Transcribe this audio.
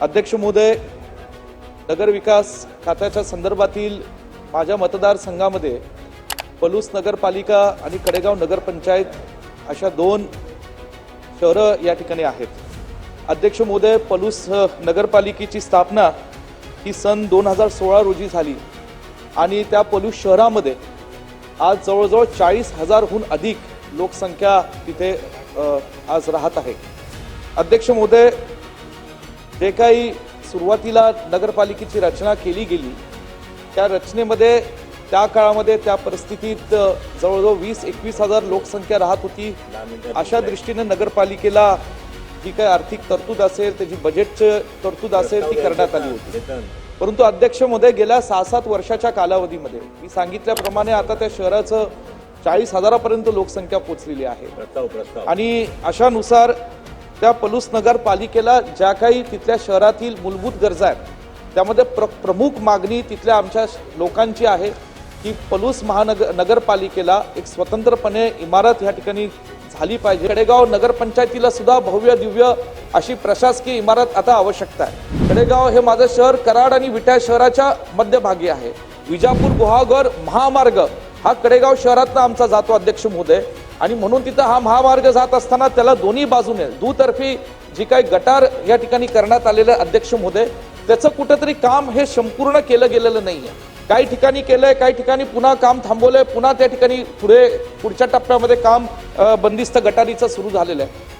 अध्यक्ष महोदय नगरविकास खात्याच्या संदर्भातील माझ्या मतदारसंघामध्ये पलूस नगरपालिका आणि कडेगाव नगरपंचायत अशा दोन शहरं या ठिकाणी आहेत. अध्यक्ष महोदय पलूस नगरपालिकेची स्थापना ही सन दोन हजार सोळा रोजी झाली आणि त्या पलूस शहरामध्ये आज जवळजवळ चाळीस हजारहून अधिक लोकसंख्या तिथे आज राहत आहे. अध्यक्ष महोदय जे काही सुरुवातीला नगरपालिकेची रचना केली गेली त्या रचनेमध्ये त्या काळामध्ये त्या परिस्थितीत जवळजवळ वीस एकवीस हजार लोकसंख्या राहत होती. अशा दृष्टीने नगरपालिकेला जी काही आर्थिक तरतूद असेल त्याची बजेटची तरतूद असेल ती करण्यात आली होती. परंतु अध्यक्षमध्ये गेल्या सहा सात वर्षाच्या कालावधीमध्ये मी सांगितल्याप्रमाणे आता त्या शहराचं चाळीस हजारापर्यंत लोकसंख्या पोचलेली आहे. आणि अशानुसार त्या पलूस नगरपालिकेला ज्या काही तिथल्या शहरातील मूलभूत गरजा आहेत त्यामध्ये प्र प्रमुख मागणी तिथल्या आमच्या लोकांची आहे की पलूस महानगर नगरपालिकेला एक स्वतंत्रपणे इमारत या ठिकाणी झाली पाहिजे. कडेगाव नगरपंचायतीला सुद्धा भव्य दिव्य अशी प्रशासकीय इमारत आता आवश्यकता आहे. कडेगाव हे माझं शहर कराड आणि विटा शहराच्या मध्यभागी आहे. विजापूर गुहागर महामार्ग हा कडेगाव शहरातनं आमचा जातो अध्यक्ष महोदय. आणि म्हणून तिथं हा महामार्ग जात असताना त्याला दोन्ही बाजूने दुतर्फी जी काही गटार या ठिकाणी करण्यात आलेलं अध्यक्ष महोदय त्याचं कुठंतरी काम हे संपूर्ण केलं गेलेलं नाही आहे काही ठिकाणी केलंय काही ठिकाणी पुन्हा काम थांबवलंय पुन्हा त्या ठिकाणी पुढे पुढच्या टप्प्यामध्ये काम बंदिस्त गटारीचं सुरू झालेलं आहे.